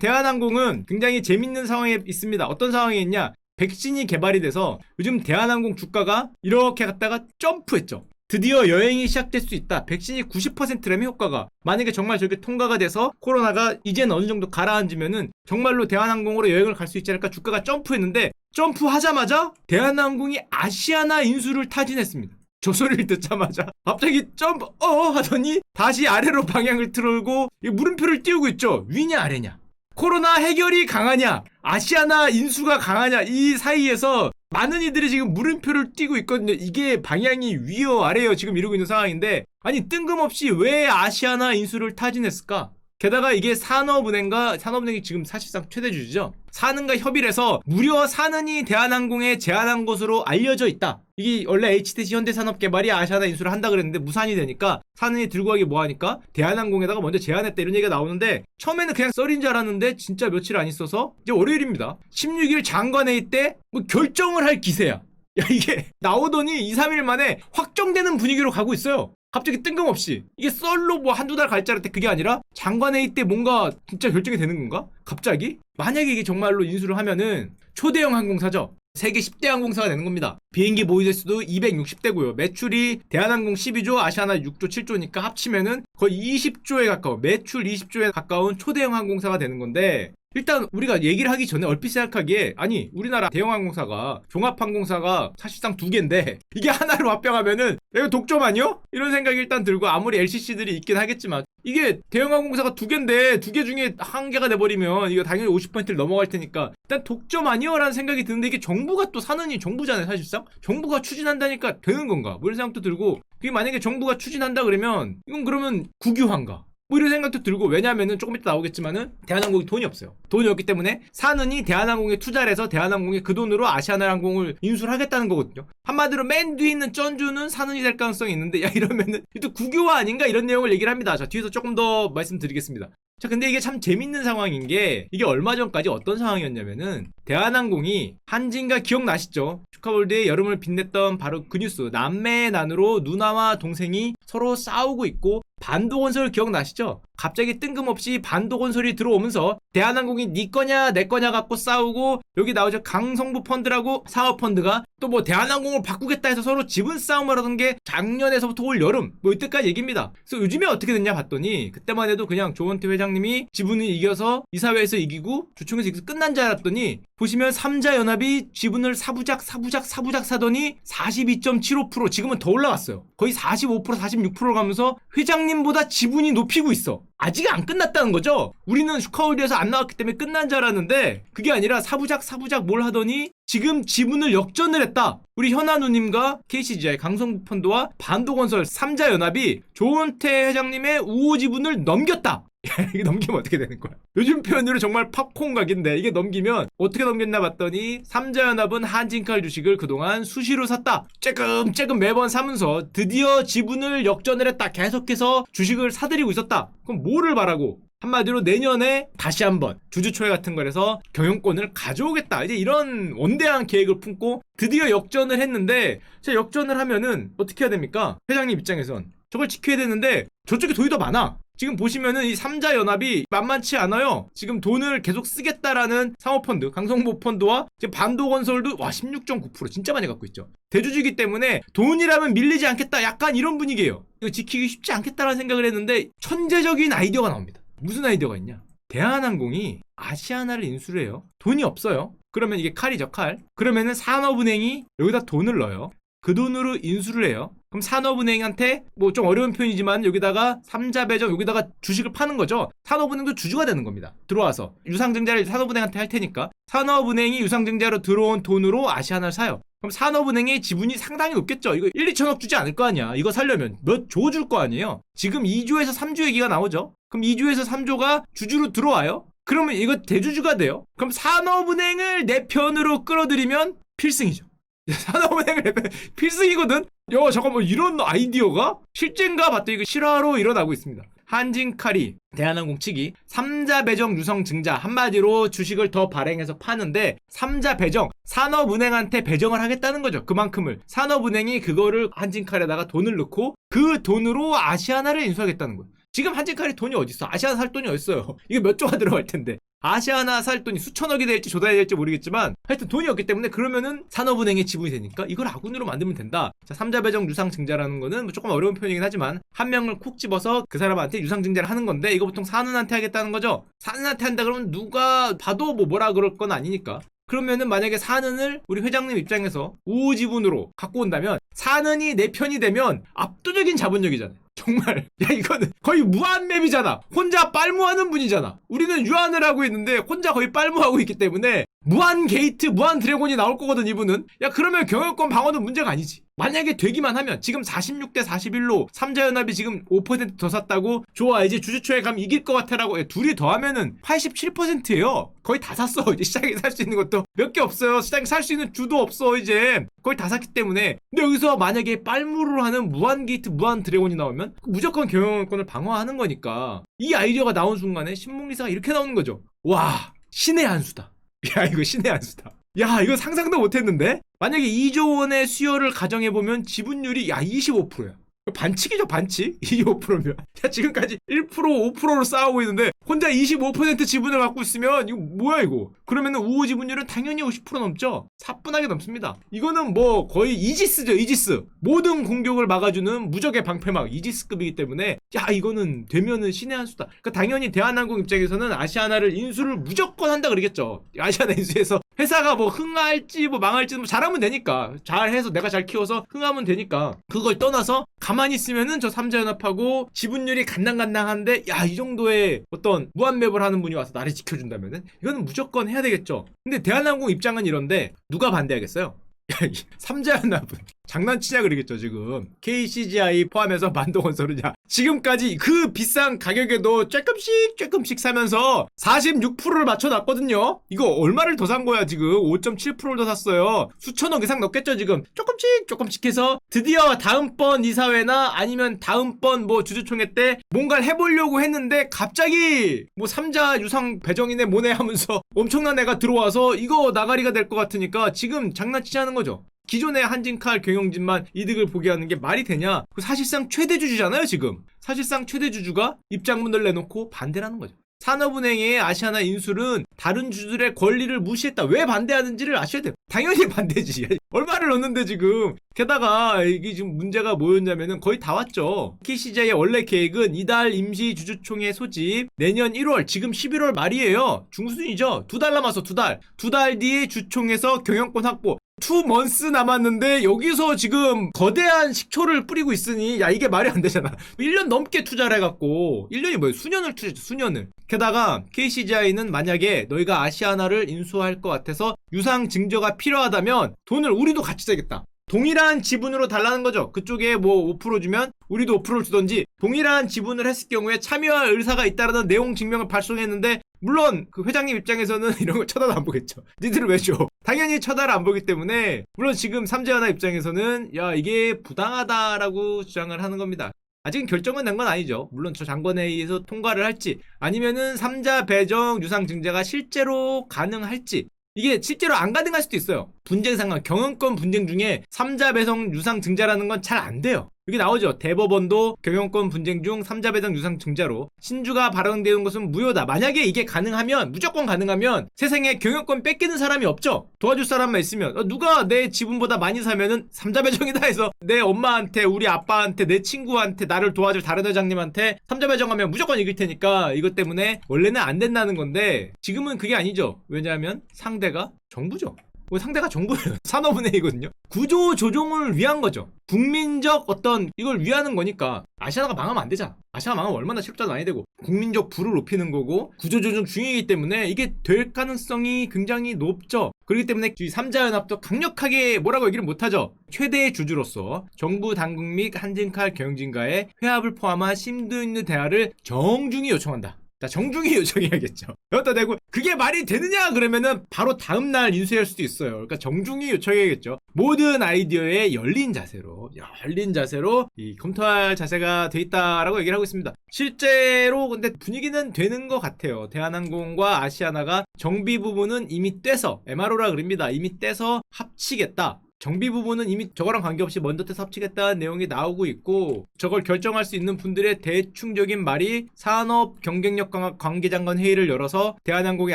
대한항공은 굉장히 재밌는 상황에 있습니다. 어떤 상황에 있냐? 백신이 개발이 돼서 요즘 대한항공 주가가 이렇게 갔다가 점프했죠. 드디어 여행이 시작될 수 있다. 백신이 90%라면 효과가. 만약에 정말 저게 통과가 돼서 코로나가 이제는 어느 정도 가라앉으면은 정말로 대한항공으로 여행을 갈 수 있지 않을까 주가가 점프했는데 점프하자마자 대한항공이 아시아나 인수를 타진했습니다. 저 소리를 듣자마자 갑자기 점프 어 하더니 다시 아래로 방향을 틀고 이 물음표를 띄우고 있죠. 위냐 아래냐. 코로나 해결이 강하냐, 아시아나 인수가 강하냐, 이 사이에서 많은 이들이 지금 물음표를 띄고 있거든요. 이게 방향이 위요 아래요 지금 이러고 있는 상황인데, 아니 뜬금없이 왜 아시아나 인수를 타진했을까? 게다가 이게 산업은행과 산업은행이 지금 사실상 최대 주주죠. 사는과 협의를 해서 무려 사는이 대한항공에 제안한 것으로 알려져 있다. 이게 원래 HTC 현대산업개발이 아시아나 인수를 한다 그랬는데 무산이 되니까 사는이 들고 가기 뭐하니까 대한항공에다가 먼저 제안했다 이런 얘기가 나오는데 처음에는 그냥 썰인 줄 알았는데 진짜 며칠 안 있어서 이제 월요일입니다. 16일 장관회의 때 뭐 결정을 할 기세야. 야 이게 나오더니 2, 3일 만에 확정되는 분위기로 가고 있어요. 갑자기 뜬금없이 이게 썰로 뭐 한두 달갈줄 알았는데 그게 아니라 장관회의 때 뭔가 진짜 결정이 되는 건가? 갑자기? 만약에 이게 정말로 인수를 하면은 초대형 항공사죠. 세계 10대 항공사가 되는 겁니다. 비행기 보유 대수도 260대고요. 매출이 대한항공 12조, 아시아나 6조, 7조니까 합치면은 거의 20조에 가까워. 매출 20조에 가까운 초대형 항공사가 되는 건데 일단 우리가 얘기를 하기 전에 얼핏 생각하기에 아니 우리나라 대형 항공사가 종합 항공사가 사실상 두 개인데 이게 하나로 합병하면은 이거 독점 아니요? 이런 생각이 일단 들고 아무리 LCC들이 있긴 하겠지만 이게 대형 항공사가 두 개인데 두 개 중에 한 개가 돼버리면 이거 당연히 50%를 넘어갈 테니까 일단 독점 아니요라는 생각이 드는데 이게 정부가 또 사느니 정부잖아요 사실상? 정부가 추진한다니까 되는 건가? 뭐 이런 생각도 들고 그게 만약에 정부가 추진한다 그러면 이건 그러면 국유화인가 뭐 이런 생각도 들고 왜냐면은 조금 이따 나오겠지만은 대한항공이 돈이 없어요. 돈이 없기 때문에 사는이 대한항공에 투자를 해서 대한항공이 그 돈으로 아시아나항공을 인수를 하겠다는 거거든요. 한마디로 맨 뒤에 있는 쩐주는 사는이 될 가능성이 있는데 야 이러면은 이또 국유화 아닌가 이런 내용을 얘기를 합니다. 자 뒤에서 조금 더 말씀드리겠습니다. 자 근데 이게 참 재밌는 상황인 게 이게 얼마 전까지 어떤 상황이었냐면은 대한항공이 한진과 기억나시죠? 슈카월드의 여름을 빛냈던 바로 그 뉴스 남매의 난으로 누나와 동생이 서로 싸우고 있고 반도건설 기억나시죠? 갑자기 뜬금없이 반도건설이 들어오면서 대한항공이 네 거냐 내 거냐 갖고 싸우고 여기 나오죠 강성부 펀드라고 사업 펀드가 또 뭐 대한항공을 바꾸겠다 해서 서로 지분 싸움을 하던 게 작년에서부터 올 여름 뭐 이때까지 얘기입니다. 그래서 요즘에 어떻게 됐냐 봤더니 그때만 해도 그냥 조원태 회장님이 지분을 이겨서 이사회에서 이기고 주총에서 이겨서 끝난 줄 알았더니 보시면 삼자연합이 지분을 사부작 사부작 사부작 사더니 42.75% 지금은 더 올라갔어요. 거의 45% 46%를 가면서 회장님보다 지분이 높이고 있어. 아직 안 끝났다는 거죠. 우리는 슈카월드에서 안 나왔기 때문에 끝난 줄 알았는데 그게 아니라 사부작 사부작 뭘 하더니 지금 지분을 역전을 했다. 우리 현아 누님과 KCGI 강성부 펀드와 반도건설 3자 연합이 조은태 회장님의 우호 지분을 넘겼다. 이게 넘기면 어떻게 되는 거야? 요즘 표현으로 정말 팝콘 각인데 이게 넘기면 어떻게 넘겼나 봤더니 삼자연합은 한진칼 주식을 그동안 수시로 샀다. 쬐끔쬐끔 매번 사면서 드디어 지분을 역전을 했다. 계속해서 주식을 사들이고 있었다. 그럼 뭐를 바라고? 한마디로 내년에 다시 한번 주주총회 같은 거에서 경영권을 가져오겠다. 이제 이런 원대한 계획을 품고 드디어 역전을 했는데 자 역전을 하면은 어떻게 해야 됩니까? 회장님 입장에선 저걸 지켜야 되는데 저쪽에 돈이 더 많아. 지금 보시면은 이 삼자 연합이 만만치 않아요. 지금 돈을 계속 쓰겠다라는 사모펀드, 강성보 펀드와 지금 반도건설도 와 16.9% 진짜 많이 갖고 있죠. 대주주이기 때문에 돈이라면 밀리지 않겠다. 약간 이런 분위기예요. 이거 지키기 쉽지 않겠다라는 생각을 했는데 천재적인 아이디어가 나옵니다. 무슨 아이디어가 있냐? 대한항공이 아시아나를 인수를 해요. 돈이 없어요. 그러면 이게 칼이죠, 칼. 그러면은 산업은행이 여기다 돈을 넣어요. 그 돈으로 인수를 해요. 그럼 산업은행한테 뭐 좀 어려운 표현이지만 여기다가 삼자 배정 여기다가 주식을 파는 거죠. 산업은행도 주주가 되는 겁니다. 들어와서 유상증자를 산업은행한테 할 테니까 산업은행이 유상증자로 들어온 돈으로 아시아나를 사요. 그럼 산업은행의 지분이 상당히 높겠죠. 이거 1, 2천억 주지 않을 거 아니야. 이거 살려면 몇 조 줄 거 아니에요. 지금 2조에서 3조 얘기가 나오죠. 그럼 2조에서 3조가 주주로 들어와요. 그러면 이거 대주주가 돼요. 그럼 산업은행을 내 편으로 끌어들이면 필승이죠. 산업은행을 내 편, 필승이거든. 야 잠깐만 이런 아이디어가 실제인가 봤더니 이거 실화로 일어나고 있습니다. 한진칼이 대한항공 측이 삼자 배정 유성 증자 한마디로 주식을 더 발행해서 파는데 삼자 배정 산업은행한테 배정을 하겠다는 거죠. 그만큼을 산업은행이 그거를 한진칼에다가 돈을 넣고 그 돈으로 아시아나를 인수하겠다는 거예요. 지금 한진칼이 돈이 어디 있어? 아시아나 살 돈이 어디 있어요? 이게 몇 조가 들어갈 텐데. 아시아나 살 돈이 수천억이 될지 조달이 될지 모르겠지만 하여튼 돈이 없기 때문에 그러면은 산업은행에 지분이 되니까 이걸 아군으로 만들면 된다. 자, 삼자 배정 유상 증자라는 거는 뭐 조금 어려운 표현이긴 하지만 한 명을 콕 집어서 그 사람한테 유상 증자를 하는 건데 이거 보통 사는한테 하겠다는 거죠. 사는한테 한다 그러면 누가 봐도 뭐 뭐라 그럴 건 아니니까. 그러면은 만약에 사는을 우리 회장님 입장에서 우호 지분으로 갖고 온다면 사는이 내 편이 되면 압도적인 자본력이잖아요. 정말 야 이거는 거의 무한 맵이잖아. 혼자 빨무하는 분이잖아. 우리는 유한을 하고 있는데 혼자 거의 빨무하고 있기 때문에 무한 게이트, 무한 드래곤이 나올 거거든 이분은. 야 그러면 경영권 방어는 문제가 아니지. 만약에 되기만 하면 지금 46대 41로 삼자연합이 지금 5%더 샀다고 좋아 이제 주주초에 가면 이길 것 같아라고 야, 둘이 더하면은 87%예요. 거의 다 샀어. 이제 시장에 살 수 있는 것도 몇 개 없어요. 시장에 살 수 있는 주도 없어 이제 거의 다 샀기 때문에. 근데 여기서 만약에 빨무를 하는 무한 게이트, 무한 드래곤이 나오면 무조건 경영권을 방어하는 거니까 이 아이디어가 나온 순간에 신문기사가 이렇게 나오는 거죠. 와 신의 한 수다. 야 이거 신의 한 수다. 야 이거 상상도 못했는데 만약에 2조 원의 수요를 가정해 보면 지분율이 야 25%야 반칙이죠 반칙. 25%면. 야 지금까지 1% 5%로 싸우고 있는데 혼자 25% 지분을 갖고 있으면 이거 뭐야 이거? 그러면은 우호 지분율은 당연히 50% 넘죠? 사뿐하게 넘습니다. 이거는 뭐 거의 이지스죠 이지스. 모든 공격을 막아주는 무적의 방패막 이지스급이기 때문에 야 이거는 되면은 신의 한 수다. 그러니까 당연히 대한항공 입장에서는 아시아나를 인수를 무조건 한다 그러겠죠. 아시아나 인수해서 회사가 뭐 흥할지 뭐 망할지 뭐 잘하면 되니까. 잘해서 내가 잘 키워서 흥하면 되니까. 그걸 떠나서 가만히 있으면은 저 삼자연합하고 지분율이 간당간당한데 야 이 정도의 어떤 무한맵을 하는 분이 와서 나를 지켜준다면은 이거는 무조건 해야 되겠죠. 근데 대한항공 입장은 이런데 누가 반대하겠어요? 삼자연합은 장난치냐 그러겠죠 지금. KCGI 포함해서 만동건설은 야. 지금까지 그 비싼 가격에도 조금씩 조금씩 사면서 46%를 맞춰놨거든요. 이거 얼마를 더 산 거야 지금? 5.7%를 더 샀어요. 수천억 이상 넣겠죠 지금? 조금씩 조금씩 해서 드디어 다음번 이사회나 아니면 다음번 뭐 주주총회 때 뭔가를 해보려고 했는데 갑자기 뭐 삼자 유상 배정이네 뭐네 하면서 엄청난 애가 들어와서 이거 나가리가 될 것 같으니까 지금 장난치자는 거죠 기존의 한진칼 경영진만 이득을 보게 하는 게 말이 되냐? 그 사실상 최대 주주잖아요, 지금. 사실상 최대 주주가 입장문을 내놓고 반대라는 거죠. 산업은행의 아시아나 인수는 다른 주주들의 권리를 무시했다. 왜 반대하는지를 아셔야 돼요. 당연히 반대지. 얼마를 넣는데 지금. 게다가 이게 지금 문제가 뭐였냐면은 거의 다 왔죠. KCJ의 원래 계획은 이달 임시 주주총회 소집 내년 1월 지금 11월 말이에요. 중순이죠. 두 달 남아서 두 달. 두 달 뒤에 주총에서 경영권 확보. 투 먼스 남았는데 여기서 지금 거대한 식초를 뿌리고 있으니 야 이게 말이 안 되잖아. 1년 넘게 투자를 해갖고 1년이 뭐예요? 수년을 투자했죠 수년을. 게다가 KCGI는 만약에 너희가 아시아나를 인수할 것 같아서 유상 증저가 필요하다면 돈을 우리도 같이 내겠다 동일한 지분으로 달라는 거죠. 그쪽에 뭐 5% 주면 우리도 5%를 주던지 동일한 지분을 했을 경우에 참여할 의사가 있다라는 내용 증명을 발송했는데 물론 그 회장님 입장에서는 이런 걸 쳐다도 안 보겠죠. 니들을 왜 줘? 당연히 쳐다를 안 보기 때문에 물론 지금 삼재하나 입장에서는 야 이게 부당하다라고 주장을 하는 겁니다. 아직은 결정은 난 건 아니죠. 물론 저 장관회의에서 통과를 할지 아니면은 삼자 배정 유상 증자가 실제로 가능할지 이게 실제로 안 가능할 수도 있어요. 분쟁 상황, 경영권 분쟁 중에 삼자 배정 유상 증자라는 건 잘 안 돼요. 여기 나오죠. 대법원도 경영권 분쟁 중 삼자 배정 유상 증자로 신주가 발언되는 것은 무효다. 만약에 이게 가능하면 무조건 가능하면 세상에 경영권 뺏기는 사람이 없죠. 도와줄 사람만 있으면 어, 누가 내 지분보다 많이 사면은 삼자 배정이다 해서 내 엄마한테 우리 아빠한테 내 친구한테 나를 도와줄 다른 회장님한테 삼자 배정하면 무조건 이길 테니까 이것 때문에 원래는 안 된다는 건데 지금은 그게 아니죠. 왜냐하면 상대가 정부죠. 뭐 상대가 정부예요. 산업은행이거든요. 구조 조정을 위한 거죠. 국민적 어떤 이걸 위하는 거니까 아시아나가 망하면 안 되잖아. 아시아나 망하면 얼마나 실업자도 많이 되고 국민적 부를 높이는 거고 구조 조정 중이기 때문에 이게 될 가능성이 굉장히 높죠. 그렇기 때문에 이 삼자연합도 강력하게 뭐라고 얘기를 못하죠. 최대의 주주로서 정부 당국 및 한진칼 경영진과의 회합을 포함한 심도 있는 대화를 정중히 요청한다. 자, 정중히 요청해야겠죠. 여기다 대고 그게 말이 되느냐 그러면은 바로 다음 날 인수할 수도 있어요. 그러니까 정중히 요청해야겠죠. 모든 아이디어에 열린 자세로, 열린 자세로 이 검토할 자세가 돼 있다라고 얘기를 하고 있습니다. 실제로 근데 분위기는 되는 것 같아요. 대한항공과 아시아나가 정비 부분은 이미 떼서 MRO라 그럽니다. 이미 떼서 합치겠다. 정비 부분은 이미 저거랑 관계없이 먼저 때 합치겠다는 내용이 나오고 있고 저걸 결정할 수 있는 분들의 대충적인 말이 산업 경쟁력 강화 관계장관 회의를 열어서 대한항공의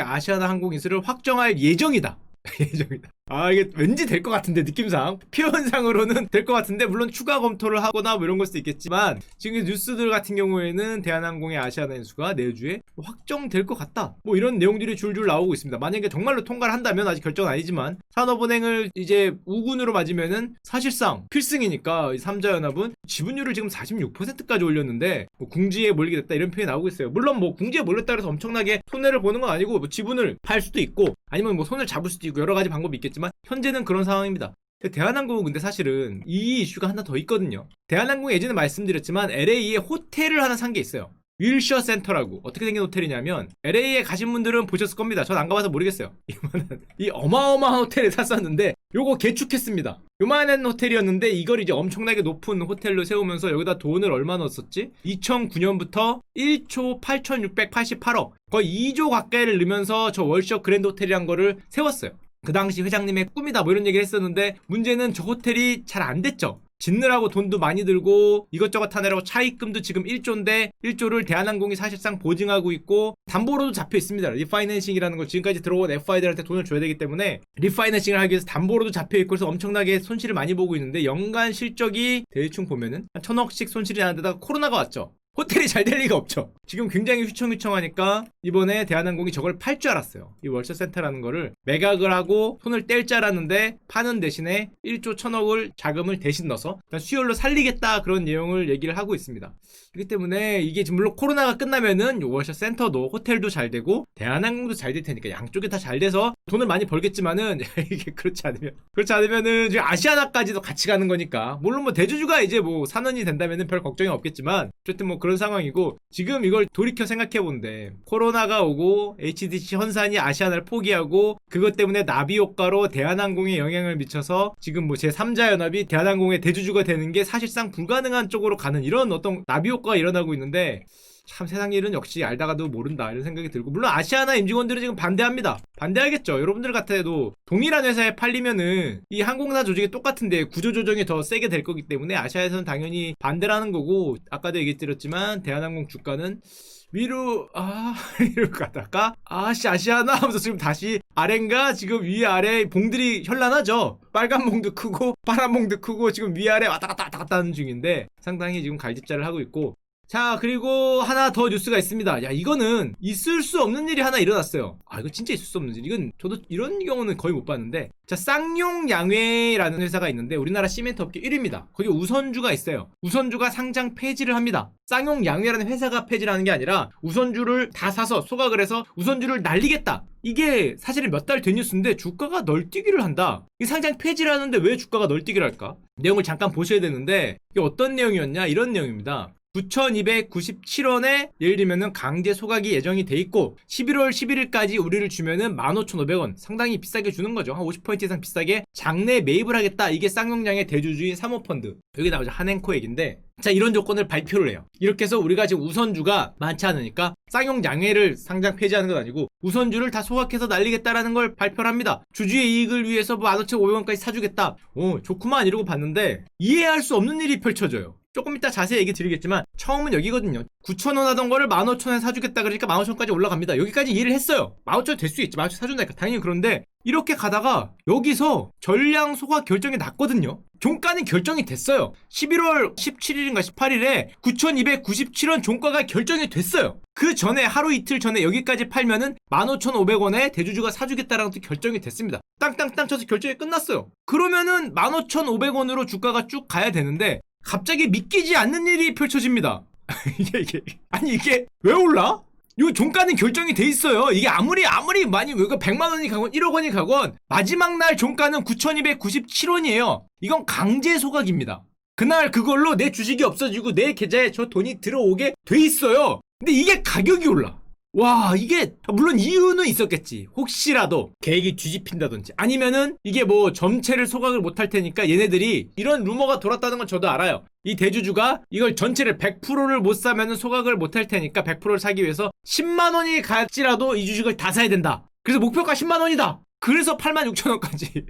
아시아나 항공 인수를 확정할 예정이다. 예정이다. 아 이게 왠지 될 것 같은데 느낌상 표현상으로는 될 것 같은데 물론 추가 검토를 하거나 뭐 이런 걸 수도 있겠지만 지금 뉴스들 같은 경우에는 대한항공의 아시아나 인수가 내주에 확정될 것 같다. 뭐 이런 내용들이 줄줄 나오고 있습니다. 만약에 정말로 통과를 한다면 아직 결정은 아니지만 산업은행을 이제 우군으로 맞으면은 사실상 필승이니까 이 삼자연합은 지분율을 지금 46%까지 올렸는데 뭐 궁지에 몰리게 됐다 이런 표현이 나오고 있어요. 물론 뭐 궁지에 몰렸다 그래서 엄청나게 손해를 보는 건 아니고 뭐 지분을 팔 수도 있고 아니면 뭐 손을 잡을 수도 있고 여러 가지 방법이 있겠 지만 현재는 그런 상황입니다. 대한항공은 근데 사실은 이 이슈가 하나 더 있거든요. 대한항공 예전에 말씀드렸지만 LA에 호텔을 하나 산 게 있어요. 윌셔 센터라고 어떻게 생긴 호텔이냐면 LA에 가신 분들은 보셨을 겁니다. 전 안 가봐서 모르겠어요. 이만한 이 어마어마한 호텔을 샀었는데 요거 개축했습니다. 요만한 호텔이었는데 이걸 이제 엄청나게 높은 호텔로 세우면서 여기다 돈을 얼마 넣었었지? 2009년부터 1초 8,688억 거의 2조 가까이를 넣으면서 저 월셔 그랜드 호텔이란 거를 세웠어요. 그 당시 회장님의 꿈이다 뭐 이런 얘기를 했었는데 문제는 저 호텔이 잘 안 됐죠. 짓느라고 돈도 많이 들고 이것저것 하느라고 차입금도 지금 1조인데 1조를 대한항공이 사실상 보증하고 있고 담보로도 잡혀 있습니다. 리파이낸싱이라는 걸 지금까지 들어온 FI들한테 돈을 줘야 되기 때문에 리파이낸싱을 하기 위해서 담보로도 잡혀 있고 그래서 엄청나게 손실을 많이 보고 있는데 연간 실적이 대충 보면은 한 천억씩 손실이 나는데다가 코로나가 왔죠. 호텔이 잘 될 리가 없죠. 지금 굉장히 휘청휘청하니까 이번에 대한항공이 저걸 팔 줄 알았어요. 이 월셔센터라는 거를 매각을 하고 손을 뗄 줄 알았는데 파는 대신에 1조 천억을 자금을 대신 넣어서 일단 수혈로 살리겠다 그런 내용을 얘기를 하고 있습니다. 그렇기 때문에 이게 지금 물론 코로나가 끝나면은 이 월셔센터도 호텔도 잘 되고 대한항공도 잘 될 테니까 양쪽이 다 잘 돼서 돈을 많이 벌겠지만은 이게 그렇지 않으면 그렇지 않으면은 지금 아시아나까지도 같이 가는 거니까 물론 뭐 대주주가 이제 뭐 산원이 된다면은 별 걱정이 없겠지만 어쨌든 뭐 그런 상황이고 지금 이걸 돌이켜 생각해 본데 코로나가 오고 HDC 현산이 아시아나를 포기하고 그것 때문에 나비 효과로 대한항공에 영향을 미쳐서 지금 뭐 제3자 연합이 대한항공의 대주주가 되는 게 사실상 불가능한 쪽으로 가는 이런 어떤 나비 효과가 일어나고 있는데 참 세상 일은 역시 알다가도 모른다 이런 생각이 들고 물론 아시아나 임직원들은 지금 반대합니다. 반대하겠죠. 여러분들 같아도 동일한 회사에 팔리면은 이 항공사 조직이 똑같은데 구조 조정이 더 세게 될 거기 때문에 아시아에서는 당연히 반대라는 거고 아까도 얘기 드렸지만 대한항공 주가는 위로 아 위로 가다가 아씨 아시아나 하면서 지금 다시 아래인가? 지금 위 아래 봉들이 현란하죠? 빨간 봉도 크고 파란 봉도 크고 지금 위 아래 왔다 갔다 왔다 갔다 하는 중인데 상당히 지금 갈집자를 하고 있고 자 그리고 하나 더 뉴스가 있습니다 야 이거는 있을 수 없는 일이 하나 일어났어요 아 이거 진짜 있을 수 없는 일 이건 저도 이런 경우는 거의 못 봤는데 자 쌍용 양회라는 회사가 있는데 우리나라 시멘트 업계 1위입니다 거기 우선주가 있어요 우선주가 상장 폐지를 합니다 쌍용 양회라는 회사가 폐지를 하는 게 아니라 우선주를 다 사서 소각을 해서 우선주를 날리겠다 이게 사실은 몇 달 된 뉴스인데 주가가 널뛰기를 한다. 이 상장 폐지를 하는데 왜 주가가 널뛰기를 할까? 내용을 잠깐 보셔야 되는데 이게 어떤 내용이었냐? 이런 내용입니다. 9,297원에 예를 들면은 강제 소각이 예정이 돼 있고 11월 11일까지 우리를 주면은 15,500원 상당히 비싸게 주는 거죠. 한 50% 이상 비싸게 장내 매입을 하겠다. 이게 쌍용량의 대주주인 사모펀드. 여기 나오죠. 한행코 얘긴데 자 이런 조건을 발표를 해요. 이렇게 해서 우리가 지금 우선주가 많지 않으니까 쌍용 양해를 상장 폐지하는 건 아니고 우선주를 다 소각해서 날리겠다라는 걸 발표를 합니다. 주주의 이익을 위해서 뭐 15,500원까지 사주겠다. 오 좋구만 이러고 봤는데 이해할 수 없는 일이 펼쳐져요. 조금 이따 자세히 얘기 드리겠지만 처음은 여기거든요. 9,000원 하던 거를 15,000원에 사주겠다 그러니까 15,000원까지 올라갑니다. 여기까지 이해를 했어요. 15,000원 될 수 있지. 15,000원 사준다니까. 당연히 그런데 이렇게 가다가 여기서 전량 소각 결정이 났거든요. 종가는 결정이 됐어요. 11월 17일인가 18일에 9,297원 종가가 결정이 됐어요. 그 전에 하루 이틀 전에 여기까지 팔면은 15,500원에 대주주가 사주겠다라는 것도 결정이 됐습니다. 땅땅땅 쳐서 결정이 끝났어요. 그러면은 15,500원으로 주가가 쭉 가야 되는데 갑자기 믿기지 않는 일이 펼쳐집니다. 이게 이게 아니 이게 왜 올라? 요 종가는 결정이 돼 있어요. 이게 아무리 아무리 많이 이거 100만 원이 가건 1억 원이 가건 마지막 날 종가는 9,297원이에요. 이건 강제 소각입니다. 그날 그걸로 내 주식이 없어지고 내 계좌에 저 돈이 들어오게 돼 있어요. 근데 이게 가격이 올라. 와 이게 물론 이유는 있었겠지. 혹시라도 계획이 뒤집힌다든지. 아니면은 이게 뭐 점체를 소각을 못할 테니까 얘네들이 이런 루머가 돌았다는 건 저도 알아요. 이 대주주가 이걸 전체를 100%를 못 사면은 소각을 못할 테니까 100%를 사기 위해서 10만 원이 갈지라도 이 주식을 다 사야 된다. 그래서 목표가 10만 원이다. 그래서 8만 6천 원까지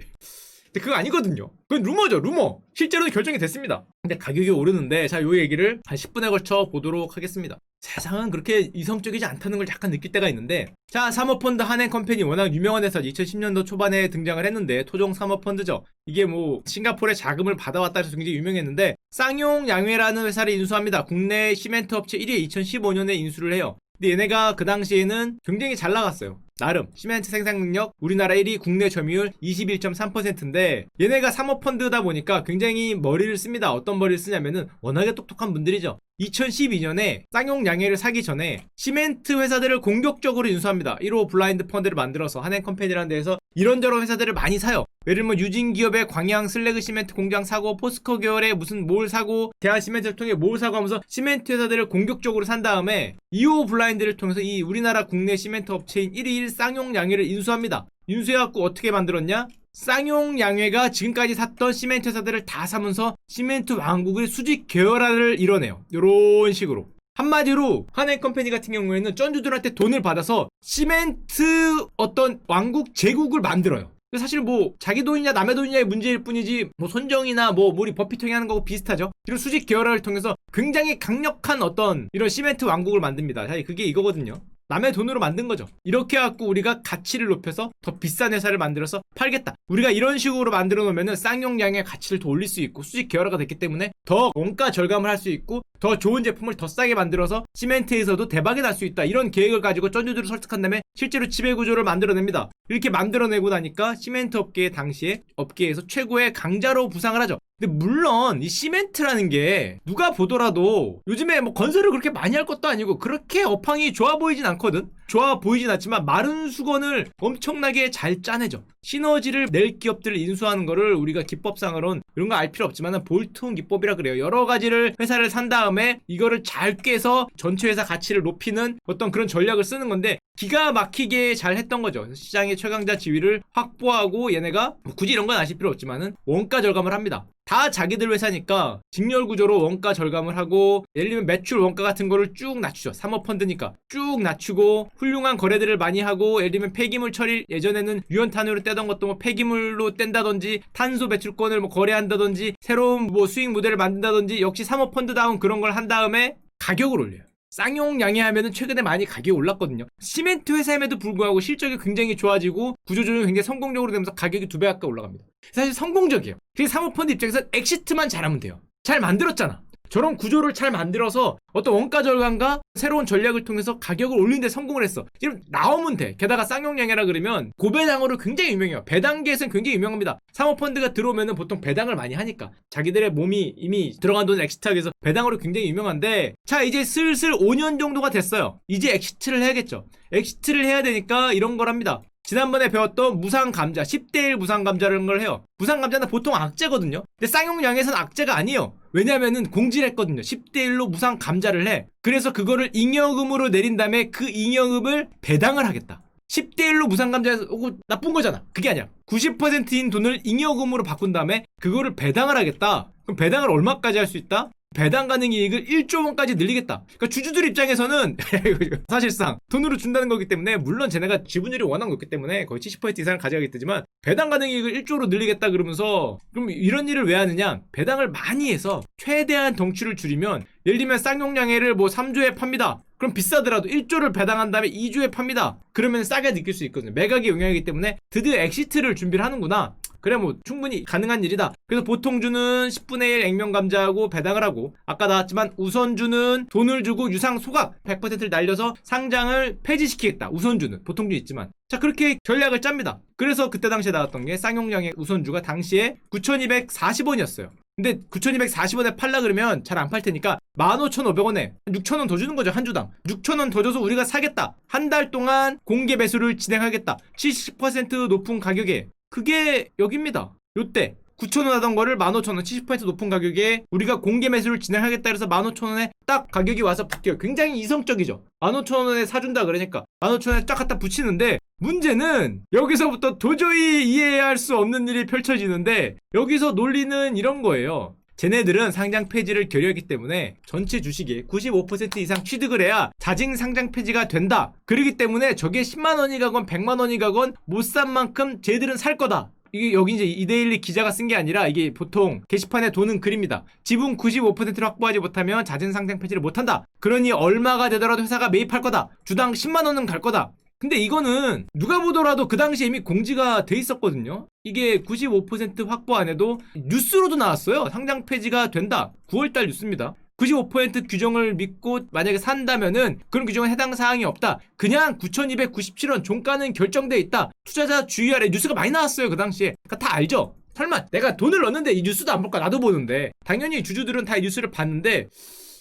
근데 그거 아니거든요. 그건 루머죠, 루머. 실제로는 결정이 됐습니다. 근데 가격이 오르는데 자, 요 얘기를 한 10분에 걸쳐 보도록 하겠습니다. 세상은 그렇게 이성적이지 않다는 걸 약간 느낄 때가 있는데 자 사모펀드 한행 컴퍼니 워낙 유명한 회사 2010년도 초반에 등장을 했는데 토종 사모펀드죠 이게 뭐 싱가포르에 자금을 받아왔다 해서 굉장히 유명했는데 쌍용 양회라는 회사를 인수합니다 국내 시멘트 업체 1위 2015년에 인수를 해요 근데 얘네가 그 당시에는 굉장히 잘 나갔어요. 나름. 시멘트 생산 능력 우리나라 1위 국내 점유율 21.3%인데 얘네가 사모펀드다 보니까 굉장히 머리를 씁니다. 어떤 머리를 쓰냐면은 워낙에 똑똑한 분들이죠. 2012년에 쌍용 양해를 사기 전에 시멘트 회사들을 공격적으로 인수합니다. 1호 블라인드 펀드를 만들어서 한행 컴퍼니라는 데에서 이런저런 회사들을 많이 사요. 예를 들면 유진 기업의 광양 슬래그 시멘트 공장 사고 포스코 계열의 무슨 뭘 사고 대한 시멘트를 통해 뭘 사고 하면서 시멘트 회사들을 공격적으로 산 다음에 2호 블라인드를 통해서 이 우리나라 국내 시멘트 업체인 1위 쌍용 양해를 인수합니다. 인수해갖고 어떻게 만들었냐? 쌍용 양회가 지금까지 샀던 시멘트 회사들을 다 사면서 시멘트 왕국의 수직 계열화를 이뤄내요. 이런 식으로. 한마디로 한행 컴퍼니 같은 경우에는 쩐주들한테 돈을 받아서 시멘트 어떤 왕국 제국을 만들어요. 사실 뭐 자기 돈이냐 남의 돈이냐의 문제일 뿐이지 뭐 손정이나 뭐 우리 버핏 형이 하는 거고 비슷하죠. 이런 수직 계열화를 통해서 굉장히 강력한 어떤 이런 시멘트 왕국을 만듭니다. 사실 그게 이거거든요. 남의 돈으로 만든 거죠. 이렇게 해갖고 우리가 가치를 높여서 더 비싼 회사를 만들어서 팔겠다. 우리가 이런 식으로 만들어 놓으면은 쌍용량의 가치를 더 올릴 수 있고 수직 계열화가 됐기 때문에 더 원가 절감을 할 수 있고 더 좋은 제품을 더 싸게 만들어서 시멘트에서도 대박이 날 수 있다. 이런 계획을 가지고 쩐주들을 설득한 다음에 실제로 지배 구조를 만들어냅니다. 이렇게 만들어내고 나니까 시멘트 업계의 당시에 업계에서 최고의 강자로 부상을 하죠. 근데 물론 이 시멘트라는 게 누가 보더라도 요즘에 뭐 건설을 그렇게 많이 할 것도 아니고 그렇게 업황이 좋아 보이진 않거든. 좋아 보이진 않지만 마른 수건을 엄청나게 잘 짜내죠. 시너지를 낼 기업들을 인수하는 거를 우리가 기법상으론 이런 거 알 필요 없지만 볼트온 기법이라 그래요. 여러 가지를 회사를 산 다음에 이거를 잘 꿰서 전체 회사 가치를 높이는 어떤 그런 전략을 쓰는 건데 기가 막히게 잘 했던 거죠. 시장의 최강자 지위를 확보하고 얘네가 뭐 굳이 이런 건 아실 필요 없지만은 원가 절감을 합니다. 다 자기들 회사니까 직렬 구조로 원가 절감을 하고 예를 들면 매출 원가 같은 거를 쭉 낮추죠. 사모펀드니까 쭉 낮추고 훌륭한 거래들을 많이 하고 예를 들면 폐기물 처리 예전에는 유연탄으로 떼던 것도 뭐 폐기물로 뗀다든지 탄소 배출권을 뭐 거래한다든지 새로운 뭐 수익 모델을 만든다든지 역시 사모펀드다운 그런 걸 한 다음에 가격을 올려요. 쌍용 양해하면은 최근에 많이 가격이 올랐거든요. 시멘트 회사임에도 불구하고 실적이 굉장히 좋아지고 구조조정이 굉장히 성공적으로 되면서 가격이 두 배 가까이 올라갑니다. 사실 성공적이에요. 그게 사모펀드 입장에서 엑시트만 잘하면 돼요. 잘 만들었잖아. 저런 구조를 잘 만들어서 어떤 원가 절감과 새로운 전략을 통해서 가격을 올리는데 성공을 했어. 지금 나오면 돼. 게다가 쌍용양해라 그러면 고배당으로 굉장히 유명해요. 배당계에서는 굉장히 유명합니다. 사모펀드가 들어오면은 보통 배당을 많이 하니까 자기들의 몸이 이미 들어간 돈을 엑시트하기 위해서 배당으로 굉장히 유명한데 자 이제 슬슬 5년 정도가 됐어요. 이제 엑시트를 해야겠죠. 엑시트를 해야 되니까 이런 걸 합니다. 지난번에 배웠던 무상 감자 10대1 무상 감자라는 걸 해요. 무상 감자는 보통 악재거든요. 근데 쌍용양에서는 악재가 아니에요. 왜냐면은 공지를 했거든요. 10대1로 무상 감자를 해. 그래서 그거를 잉여금으로 내린 다음에 그 잉여금을 배당을 하겠다. 10대1로 무상 감자에서 오고 나쁜 거잖아. 그게 아니야. 90%인 돈을 잉여금으로 바꾼 다음에 그거를 배당을 하겠다. 그럼 배당을 얼마까지 할 수 있다? 배당 가능 이익을 1조 원까지 늘리겠다. 그러니까 주주들 입장에서는 사실상 돈으로 준다는 거기 때문에 물론 쟤네가 지분율이 워낙 높기 때문에 거의 70% 이상을 가져가겠지만 배당 가능 이익을 1조로 늘리겠다 그러면서 그럼 이런 일을 왜 하느냐? 배당을 많이 해서 최대한 덩치를 줄이면 예를 들면 쌍용양해를 뭐 3조에 팝니다. 그럼 비싸더라도 1조를 배당한 다음에 2조에 팝니다. 그러면 싸게 느낄 수 있거든요. 매각의 영향이기 때문에 드디어 엑시트를 준비를 하는구나. 그래 뭐 충분히 가능한 일이다. 그래서 보통 주는 10분의 1 액면 감자하고 배당을 하고 아까 나왔지만 우선주는 돈을 주고 유상 소각 100%를 날려서 상장을 폐지시키겠다. 우선주는 보통 주 있지만 자 그렇게 전략을 짭니다. 그래서 그때 당시에 나왔던 게 쌍용량의 우선주가 당시에 9,240원이었어요. 근데 9,240원에 팔라 그러면 잘 안 팔 테니까 15,500원에 6,000원 더 주는 거죠 한 주당 6,000원 더 줘서 우리가 사겠다 한 달 동안 공개 매수를 진행하겠다 70% 높은 가격에 그게 여기입니다. 요때 9,000원 하던 거를 15,000원 70% 높은 가격에 우리가 공개 매수를 진행하겠다 해서 15,000원에 딱 가격이 와서 붙여요. 굉장히 이성적이죠. 15,000원에 사준다 그러니까 15,000원에 딱 갖다 붙이는데 문제는 여기서부터 도저히 이해할 수 없는 일이 펼쳐지는데 여기서 논리는 이런 거예요. 쟤네들은 상장 폐지를 결의했기 때문에 전체 주식의 95% 이상 취득을 해야 자진 상장 폐지가 된다. 그러기 때문에 저게 10만 원이 가건 100만 원이 가건 못 산 만큼 쟤들은 살 거다. 이게 여기 이제 이데일리 기자가 쓴 게 아니라 이게 보통 게시판에 도는 글입니다. 지분 95%를 확보하지 못하면 잦은 상장 폐지를 못한다. 그러니 얼마가 되더라도 회사가 매입할 거다. 주당 10만 원은 갈 거다. 근데 이거는 누가 보더라도 그 당시에 이미 공지가 돼 있었거든요. 이게 95% 확보 안 해도 뉴스로도 나왔어요. 상장 폐지가 된다. 9월달 뉴스입니다. 95% 규정을 믿고 만약에 산다면은 그런 규정에 해당 사항이 없다. 그냥 9,297원 종가는 결정돼 있다. 투자자 주의하래 뉴스가 많이 나왔어요 그 당시에. 그러니까 다 알죠. 설마 내가 돈을 넣었는데 이 뉴스도 안 볼까 나도 보는데 당연히 주주들은 다 이 뉴스를 봤는데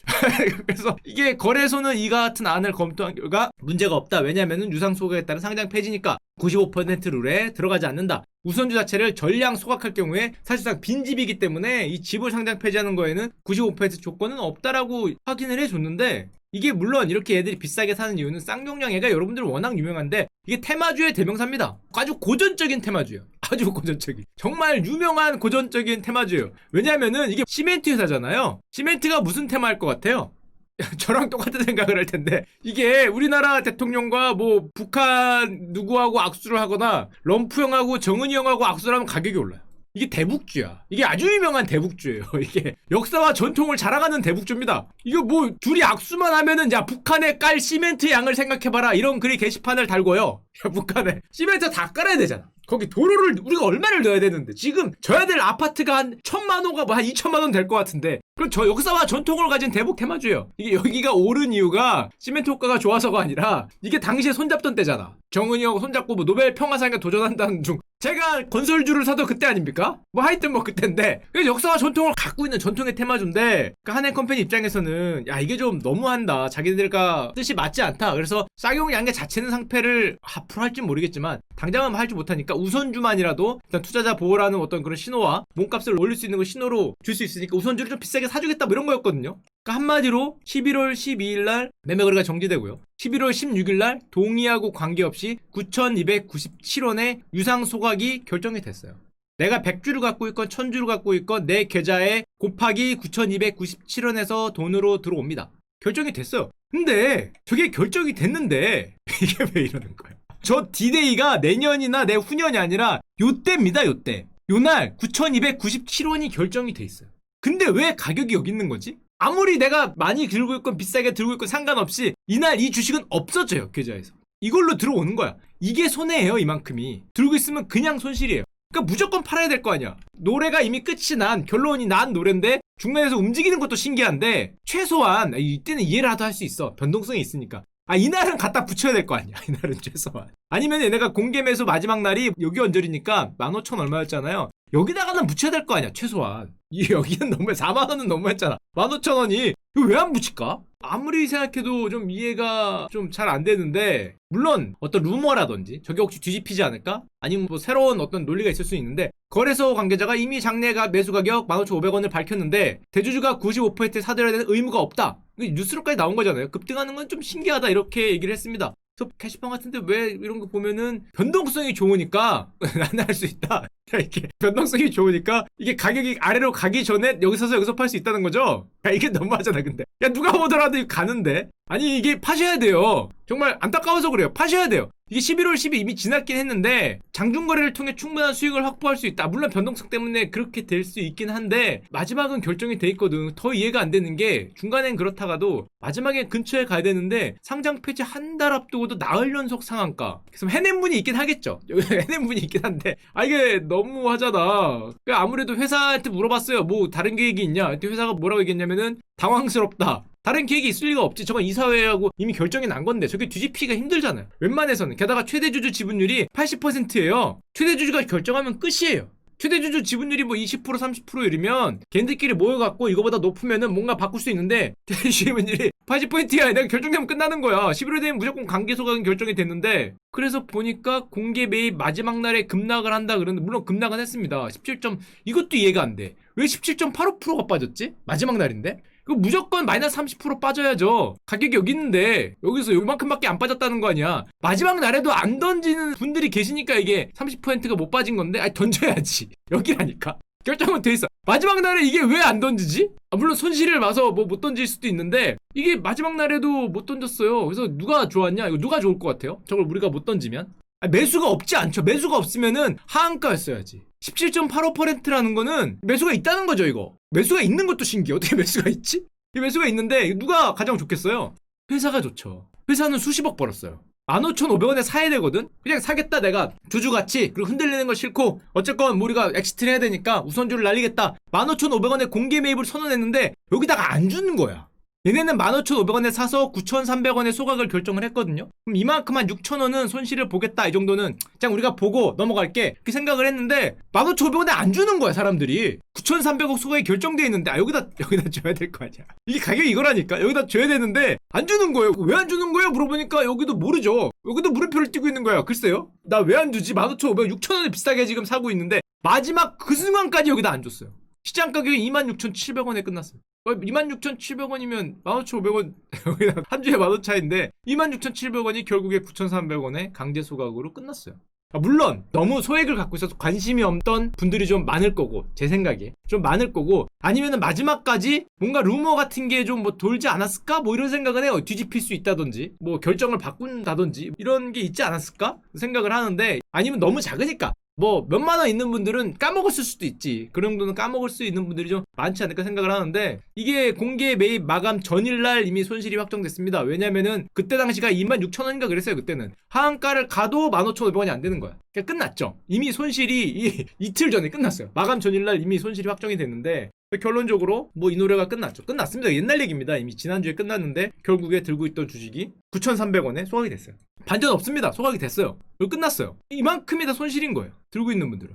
그래서 이게 거래소는 이 같은 안을 검토한 결과 문제가 없다. 왜냐하면 유상 소각에 따른 상장 폐지니까 95% 룰에 들어가지 않는다. 우선주 자체를 전량 소각할 경우에 사실상 빈집이기 때문에 이 집을 상장 폐지하는 거에는 95% 조건은 없다라고 확인을 해줬는데 이게 물론 이렇게 애들이 비싸게 사는 이유는 쌍용량 애가 여러분들 워낙 유명한데 이게 테마주의 대명사입니다. 아주 고전적인 테마주예요. 아주 고전적인. 정말 유명한 고전적인 테마주예요. 왜냐면은 이게 시멘트 회사잖아요. 시멘트가 무슨 테마일 것 같아요? 저랑 똑같은 생각을 할 텐데 이게 우리나라 대통령과 뭐 북한 누구하고 악수를 하거나 럼프 형하고 정은이 형하고 악수를 하면 가격이 올라요. 이게 대북주야. 이게 아주 유명한 대북주예요. 이게 역사와 전통을 자랑하는 대북주입니다. 이거 뭐 둘이 악수만 하면은 야 북한에 깔 시멘트 양을 생각해봐라 이런 글이 게시판을 달고요. 야 북한에 시멘트 다 깔아야 되잖아. 거기 도로를 우리가 얼마를 넣어야 되는데 지금 져야 될 아파트가 한 천만 호가 뭐 한 이천만 원 될 것 같은데 그럼 저 역사와 전통을 가진 대북 테마주예요. 이게 여기가 오른 이유가 시멘트 효과가 좋아서가 아니라 이게 당시에 손잡던 때잖아. 정은이 형 손잡고 뭐 노벨 평화상에 도전한다는 중 제가 건설주를 사도 그때 아닙니까? 뭐 하여튼 뭐 그때인데 역사와 전통을 갖고 있는 전통의 테마주인데 그 한해 컴퍼니 입장에서는 야 이게 좀 너무한다 자기들과 뜻이 맞지 않다 그래서 쌍용 양계 자체는 상패를 앞으로 할지 모르겠지만 당장은 할지 못하니까 우선주만이라도 일단 투자자 보호라는 어떤 그런 신호와 몸값을 올릴 수 있는 거 신호로 줄 수 있으니까 우선주를 좀 비싸게 사주겠다 뭐 이런 거였거든요 그러니까 한마디로 11월 12일 날 매매 거래가 정지되고요. 11월 16일 날 동의하고 관계없이 9,297원의 유상 소각이 결정이 됐어요. 내가 100주를 갖고 있건 1000주를 갖고 있건 내 계좌에 곱하기 9,297원에서 돈으로 들어옵니다. 결정이 됐어요. 근데 저게 결정이 됐는데 이게 왜 이러는 거예요? 저 디데이가 내년이나 내후년이 아니라 요때입니다, 요때. 요날 9,297원이 결정이 돼 있어요. 근데 왜 가격이 여기 있는 거지? 아무리 내가 많이 들고 있건 비싸게 들고 있건 상관없이 이날 이 주식은 없어져요 계좌에서. 이걸로 들어오는 거야. 이게 손해예요 이만큼이. 들고 있으면 그냥 손실이에요. 그러니까 무조건 팔아야 될 거 아니야. 노래가 이미 끝이 난 결론이 난 노래인데 중간에서 움직이는 것도 신기한데 최소한 이때는 이해라도 할 수 있어. 변동성이 있으니까 아 이날은 갖다 붙여야 될 거 아니야. 이날은 최소한. 아니면 얘네가 공개 매수 마지막 날이 여기 언저리니까 15,000 얼마였잖아요. 여기다가는 붙여야 될 거 아니야 최소한. 이 여기는 너무 4만 원은 너무했잖아. 15,000원이 이거 왜 안 붙일까? 아무리 생각해도 좀 이해가 좀 잘 안 되는데 물론 어떤 루머라든지 저게 혹시 뒤집히지 않을까? 아니면 뭐 새로운 어떤 논리가 있을 수 있는데 거래소 관계자가 이미 장내가 매수 가격 15,500원을 밝혔는데 대주주가 95%에 사들여야 되는 의무가 없다 뉴스로까지 나온 거잖아요 급등하는 건 좀 신기하다 이렇게 얘기를 했습니다 게시판 같은데 왜 이런 거 보면은 변동성이 좋으니까 나는 할수 있다. 이렇게 변동성이 좋으니까 이게 가격이 아래로 가기 전에 여기 서서 여기서 팔 수 있다는 거죠. 야, 이게 너무하잖아 근데. 야 누가 보더라도 가는데. 아니 이게 파셔야 돼요. 정말 안타까워서 그래요. 파셔야 돼요. 이게 11월 10일 이미 지났긴 했는데 장중거래를 통해 충분한 수익을 확보할 수 있다. 물론 변동성 때문에 그렇게 될 수 있긴 한데 마지막은 결정이 돼 있거든. 더 이해가 안 되는 게 중간엔 그렇다가도 마지막에 근처에 가야 되는데 상장 폐지 한 달 앞두고도 나흘 연속 상한가. 그래서 해낸 분이 있긴 하겠죠. 해낸 분이 있긴 한데 아 이게 너무 하잖아. 그러니까 아무래도 회사한테 물어봤어요. 뭐 다른 계획이 있냐? 그때 회사가 뭐라고 얘기했냐면은 당황스럽다. 다른 계획이 있을 리가 없지. 저건 이사회하고 이미 결정이 난 건데 저게 뒤집히기가 힘들잖아요. 웬만해서는. 게다가 최대 주주 지분율이 80%예요. 최대 주주가 결정하면 끝이에요. 최대주주 지분율이 뭐 20% 30%이면 걔네들끼리 모여갖고 이거보다 높으면은 뭔가 바꿀 수 있는데 지분율이 80%야 내가 결정되면 끝나는 거야 11월 되면 무조건 관계소각은 결정이 됐는데 그래서 보니까 공개 매입 마지막 날에 급락을 한다 그러는데 물론 급락은 했습니다 17점 이것도 이해가 안돼왜 17.85%가 빠졌지? 마지막 날인데? 그 무조건 마이너스 30% 빠져야죠. 가격이 여기 있는데 여기서 요만큼밖에 안 빠졌다는 거 아니야. 마지막 날에도 안 던지는 분들이 계시니까 이게 30%가 못 빠진 건데 아니 던져야지. 여기라니까. 결정은 돼 있어. 마지막 날에 이게 왜 안 던지지? 아, 물론 손실을 봐서 뭐 못 던질 수도 있는데 이게 마지막 날에도 못 던졌어요. 그래서 누가 좋았냐? 이거 누가 좋을 것 같아요? 저걸 우리가 못 던지면? 아, 매수가 없지 않죠. 매수가 없으면은 하한가였어야지. 17.85%라는 거는 매수가 있다는 거죠, 이거. 매수가 있는 것도 신기해. 어떻게 매수가 있지? 이 매수가 있는데 누가 가장 좋겠어요? 회사가 좋죠. 회사는 수십억 벌었어요. 15,500원에 사야 되거든? 그냥 사겠다 내가 주주같이 그리고 흔들리는 거 싫고 어쨌건 뭐 우리가 엑시트를 해야 되니까 우선주를 날리겠다 15,500원에 공개 매입을 선언했는데 여기다가 안 주는 거야 얘네는 15,500원에 사서 9,300원에 소각을 결정을 했거든요. 그럼 이만큼 한 6,000원은 손실을 보겠다. 이 정도는 그냥 우리가 보고 넘어갈게. 그 생각을 했는데 15,500원에 안 주는 거야, 사람들이. 9,300억 소각이 결정돼 있는데 아 여기다 여기다 줘야 될 거 아니야. 이게 가격이 이거라니까. 여기다 줘야 되는데 안 주는 거예요. 왜 안 주는 거예요? 물어보니까 여기도 모르죠. 여기도 물음표를 띄고 있는 거야. 글쎄요. 나 왜 안 주지? 15,500원 6,000원에 비싸게 지금 사고 있는데 마지막 그 순간까지 여기다 안 줬어요. 시장 가격이 26,700원에 끝났어요. 26,700원이면 15,500원 여기다 한 주에 만원 차인데 26,700원이 결국에 9,300원에 강제 소각으로 끝났어요. 아, 물론 너무 소액을 갖고 있어서 관심이 없던 분들이 좀 많을 거고 제 생각에 좀 많을 거고 아니면은 마지막까지 뭔가 루머 같은 게 좀 뭐 돌지 않았을까? 뭐 이런 생각은 해요. 뒤집힐 수 있다든지 뭐 결정을 바꾼다든지 이런 게 있지 않았을까? 생각을 하는데 아니면 너무 작으니까 뭐 몇만 원 있는 분들은 까먹었을 수도 있지. 그 정도는 까먹을 수 있는 분들이 좀 많지 않을까 생각을 하는데 이게 공개 매입 마감 전일날 이미 손실이 확정됐습니다. 왜냐면은 그때 당시가 26,000원인가 그랬어요 그때는. 하한가를 가도 15,500원이 안 되는 거야. 그러니까 끝났죠. 이미 손실이 이, 이틀 전에 끝났어요. 마감 전일날 이미 손실이 확정이 됐는데 결론적으로 뭐 이 노래가 끝났죠. 끝났습니다. 옛날 얘기입니다. 이미 지난주에 끝났는데 결국에 들고 있던 주식이 9,300원에 소각이 됐어요. 반전 없습니다. 소각이 됐어요. 이거 끝났어요. 이만큼이 다 손실인 거예요. 들고 있는 분들은.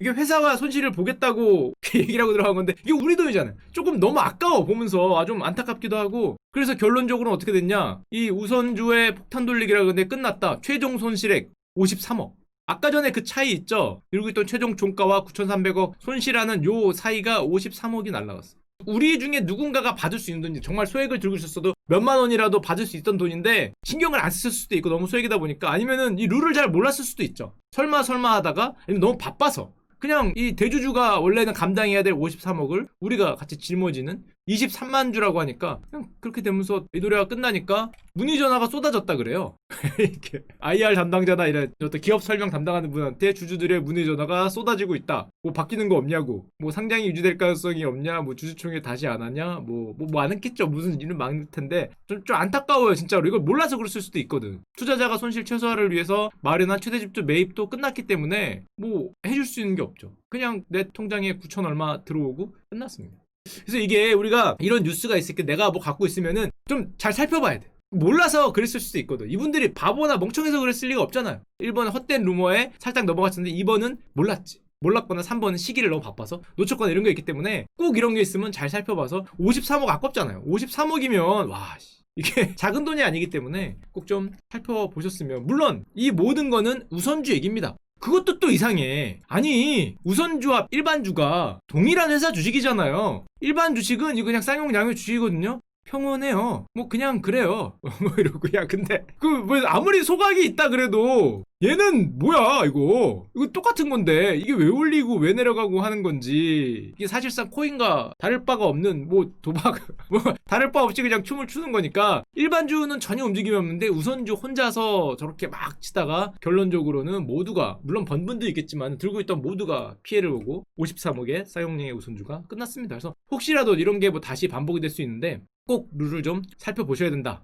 이게 회사가 손실을 보겠다고 얘기를 하고 들어간 건데 이게 우리 돈이잖아요. 조금 너무 아까워 보면서 아 좀 안타깝기도 하고. 그래서 결론적으로 어떻게 됐냐? 이 우선주의 폭탄 돌리기라 근데 끝났다. 최종 손실액 53억 아까 전에 그 차이 있죠 들고 있던 최종 종가와 9,300억 손실하는 요 사이가 53억이 날라갔어 우리 중에 누군가가 받을 수 있는 돈이 정말 소액을 들고 있었어도 몇만 원이라도 받을 수 있던 돈인데 신경을 안 썼을 수도 있고 너무 소액이다 보니까 아니면은 이 룰을 잘 몰랐을 수도 있죠. 설마 설마 하다가 너무 바빠서 그냥 이 대주주가 원래는 감당해야 될 53억을 우리가 같이 짊어지는 23만 주라고 하니까 그냥 그렇게 되면서 이 노래가 끝나니까 문의 전화가 쏟아졌다 그래요. 이렇게 IR 담당자나 이런 어떤 기업 설명 담당하는 분한테 주주들의 문의 전화가 쏟아지고 있다. 뭐 바뀌는 거 없냐고. 뭐 상장이 유지될 가능성이 없냐. 뭐 주주총회 다시 안 하냐. 뭐뭐뭐안 했겠죠. 무슨 일은 많을 텐데 좀 좀 안타까워요 진짜로. 이걸 몰라서 그랬을 수도 있거든. 투자자가 손실 최소화를 위해서 마련한 최대 집주 매입도 끝났기 때문에 뭐 해줄 수 있는 게 없죠. 그냥 내 통장에 9천 얼마 들어오고 끝났습니다. 그래서 이게 우리가 이런 뉴스가 있을 때 내가 뭐 갖고 있으면은 좀 잘 살펴봐야 돼. 몰라서 그랬을 수도 있거든. 이분들이 바보나 멍청해서 그랬을 리가 없잖아요. 1번은 헛된 루머에 살짝 넘어갔었는데 2번은 몰랐지. 몰랐거나 3번은 시기를 너무 바빠서 놓쳤거나 이런 게 있기 때문에 꼭 이런 게 있으면 잘 살펴봐서 53억 아깝잖아요. 53억이면 와 씨, 이게 작은 돈이 아니기 때문에 꼭 좀 살펴보셨으면 물론 이 모든 거는 우선주 얘기입니다. 그것도 또 이상해. 아니, 우선주와 일반주가 동일한 회사 주식이잖아요. 일반 주식은 이거 그냥 쌍용 양용 주식이거든요. 평온해요. 뭐 그냥 그래요. 뭐 이러고 야 근데 그 뭐 아무리 소각이 있다 그래도 얘는 뭐야 이거 이거 똑같은 건데 이게 왜 올리고 왜 내려가고 하는 건지 이게 사실상 코인과 다를 바가 없는 뭐 도박 뭐 다를 바 없이 그냥 춤을 추는 거니까 일반주는 전혀 움직임이 없는데 우선주 혼자서 저렇게 막 치다가 결론적으로는 모두가 물론 번 분도 있겠지만 들고 있던 모두가 피해를 보고 53억의 사용량의 우선주가 끝났습니다. 그래서 혹시라도 이런 게 뭐 다시 반복이 될 수 있는데 꼭 룰을 좀 살펴보셔야 된다.